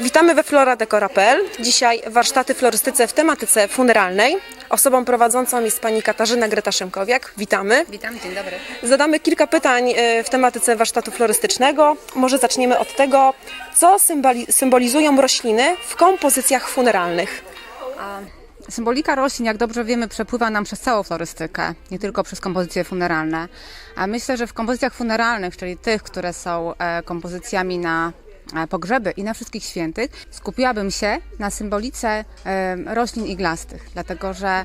Witamy we Flora Decora.pl. Dzisiaj warsztaty florystyce w tematyce funeralnej. Osobą prowadzącą jest pani Katarzyna Greta-Szymkowiak. Witamy. Witam, dzień dobry. Zadamy kilka pytań e, w tematyce warsztatu florystycznego. Może zaczniemy od tego, co symboli- symbolizują rośliny w kompozycjach funeralnych. Symbolika roślin, jak dobrze wiemy, przepływa nam przez całą florystykę, nie tylko przez kompozycje funeralne. A myślę, że w kompozycjach funeralnych, czyli tych, które są e, kompozycjami na pogrzeby i na wszystkich świętych, skupiłabym się na symbolice e, roślin iglastych, dlatego że e,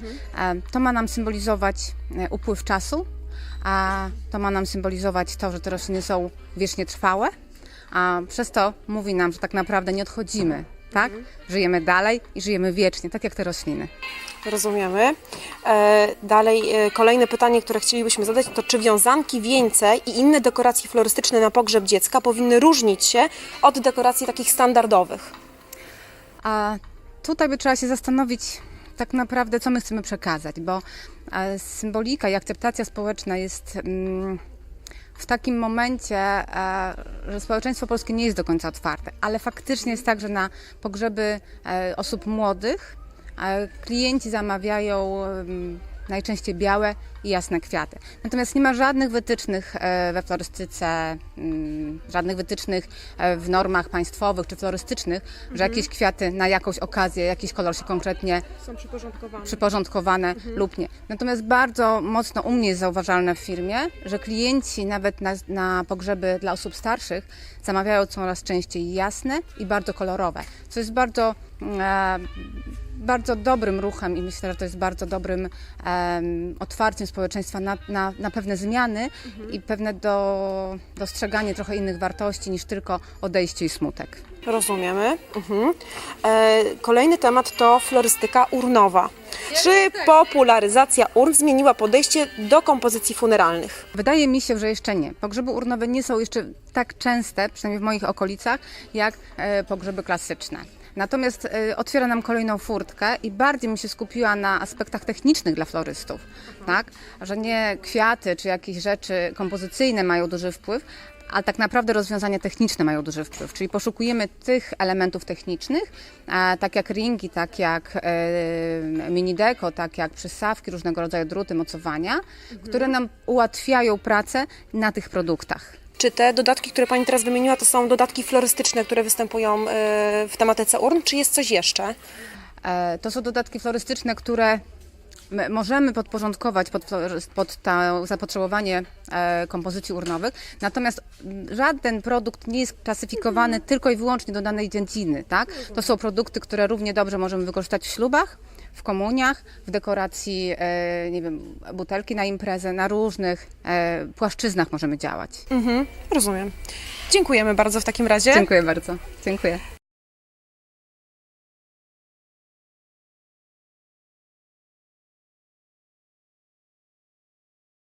to ma nam symbolizować e, upływ czasu, a to ma nam symbolizować to, że te rośliny są wiecznie trwałe, a przez to mówi nam, że tak naprawdę nie odchodzimy, tak? Żyjemy dalej i żyjemy wiecznie, tak jak te rośliny. Rozumiemy. E, Dalej, e, kolejne pytanie, które chcielibyśmy zadać, to czy wiązanki, wieńce i inne dekoracje florystyczne na pogrzeb dziecka powinny różnić się od dekoracji takich standardowych? A tutaj by trzeba się zastanowić tak naprawdę, co my chcemy przekazać, bo e, symbolika i akceptacja społeczna jest mm, w takim momencie, e, że społeczeństwo polskie nie jest do końca otwarte, ale faktycznie jest tak, że na pogrzeby e, osób młodych e, klienci zamawiają najczęściej białe i jasne kwiaty. Natomiast nie ma żadnych wytycznych e, we florystyce, mm, żadnych wytycznych e, w normach państwowych czy florystycznych, że jakieś kwiaty na jakąś okazję, jakiś kolor się konkretnie Są przyporządkowane. przyporządkowane lub nie. Natomiast bardzo mocno u mnie jest zauważalne w firmie, że klienci nawet na, na pogrzeby dla osób starszych zamawiają coraz częściej jasne i bardzo kolorowe, co jest bardzo, e, bardzo dobrym ruchem i myślę, że to jest bardzo dobrym em, otwarciem społeczeństwa na, na, na pewne zmiany i pewne do, dostrzeganie trochę innych wartości niż tylko odejście i smutek. Rozumiemy. Mhm. E, kolejny temat to florystyka urnowa. Czy popularyzacja urn zmieniła podejście do kompozycji funeralnych? Wydaje mi się, że jeszcze nie. Pogrzeby urnowe nie są jeszcze tak częste, przynajmniej w moich okolicach, jak e, pogrzeby klasyczne. Natomiast e, otwiera nam kolejną furtkę i bardziej bym się skupiła na aspektach technicznych dla florystów, tak? Że nie kwiaty czy jakieś rzeczy kompozycyjne mają duży wpływ, a tak naprawdę rozwiązania techniczne mają duży wpływ, czyli poszukujemy tych elementów technicznych, tak jak ringi, tak jak e, mini deko, tak jak przystawki, różnego rodzaju druty, mocowania, które nam ułatwiają pracę na tych produktach. Czy te dodatki, które Pani teraz wymieniła, to są dodatki florystyczne, które występują e, w tematyce urn, czy jest coś jeszcze? E, To są dodatki florystyczne, które my możemy podporządkować pod, pod to zapotrzebowanie e, kompozycji urnowych, natomiast żaden produkt nie jest klasyfikowany tylko i wyłącznie do danej dziedziny. Tak? To są produkty, które równie dobrze możemy wykorzystać w ślubach, w komuniach, w dekoracji, e, nie wiem, butelki na imprezę, na różnych e, płaszczyznach możemy działać. Mhm, rozumiem. Dziękujemy bardzo w takim razie. Dziękuję bardzo. Dziękuję.